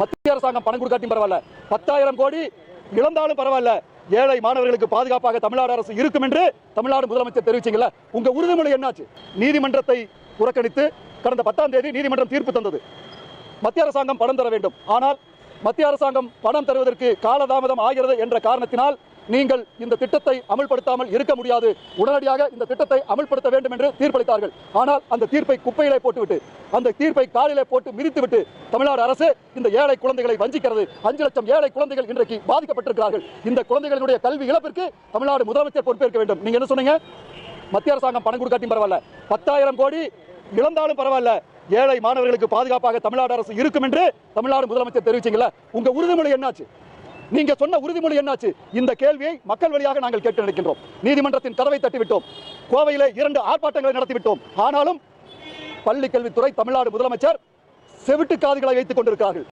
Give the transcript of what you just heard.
மத்திய அரசாங்கம் பணம் கொடுக்காட்டியும் பரவாயில்ல. பத்தாயிரம் கோடி இழந்தாலும் பரவாயில்ல. ஏழை மாணவர்களுக்கு பாதுகாப்பாக தமிழ்நாடு அரசு இருக்கும் என்று தமிழ்நாடு முதலமைச்சர் தெரிவிச்சீங்கல்ல. உங்க உறுதிமொழி என்னாச்சு? நீதிமன்றத்தை புறக்கணித்து கடந்த பத்தாம் தேதி நீதிமன்றம் தீர்ப்பு தந்தது. மத்திய அரசாங்கம் பணம் தர வேண்டும். ஆனால் மத்திய அரசாங்கம் பணம் தருவதற்கு காலதாமதம் ஆகிறது என்ற காரணத்தினால் நீங்கள் இந்த திட்டத்தை அமல்படுத்தாமல் இருக்க முடியாது. உடனடியாக இந்த திட்டத்தை அமல்படுத்த வேண்டும் என்று தீர்ப்பளித்தார்கள். ஆனால் அந்த தீர்ப்பை குப்பையிலே போட்டுவிட்டு அந்த தீர்ப்பை காலிலே போட்டு மிதித்துவிட்டு தமிழ்நாடு அரசு இந்த ஏழை குழந்தைகளை வஞ்சிக்கிறது. அஞ்சு லட்சம் ஏழை குழந்தைகள் இன்றைக்கு பாதிக்கப்பட்டிருக்கிறார்கள். இந்த குழந்தைகளுடைய கல்வி இழப்பிற்கு தமிழ்நாடு முதலமைச்சர் பொறுப்பேற்க வேண்டும். நீங்க என்ன சொன்னீங்க? மத்திய அரசாங்கம் பணம் கொடுக்காட்டியும் பரவாயில்ல. பத்தாயிரம் கோடி இழந்தாலும் பரவாயில்ல. ஏழை மாணவர்களுக்கு பாதுகாப்பாக தமிழ்நாடு அரசு இருக்கும் என்று தமிழ்நாடு முதலமைச்சர் தெரிவிச்சீங்களா உங்க உறுதிமொழி என்னாச்சு? நீங்க சொன்ன உறுதிமொழி என்னாச்சு? இந்த கேள்வியை மக்கள் வழியாக நாங்கள் கேட்டு நிற்கின்றோம் நீதிமன்றத்தின் கதவை தட்டிவிட்டோம். கோவையிலே இரண்டு ஆர்ப்பாட்டங்களை நடத்திவிட்டோம். ஆனாலும் பள்ளி கல்வித்துறை தமிழ்நாடு முதலமைச்சர் செவிட்டு காதுகளை வைத்துக் கொண்டிருக்கிறார்கள்.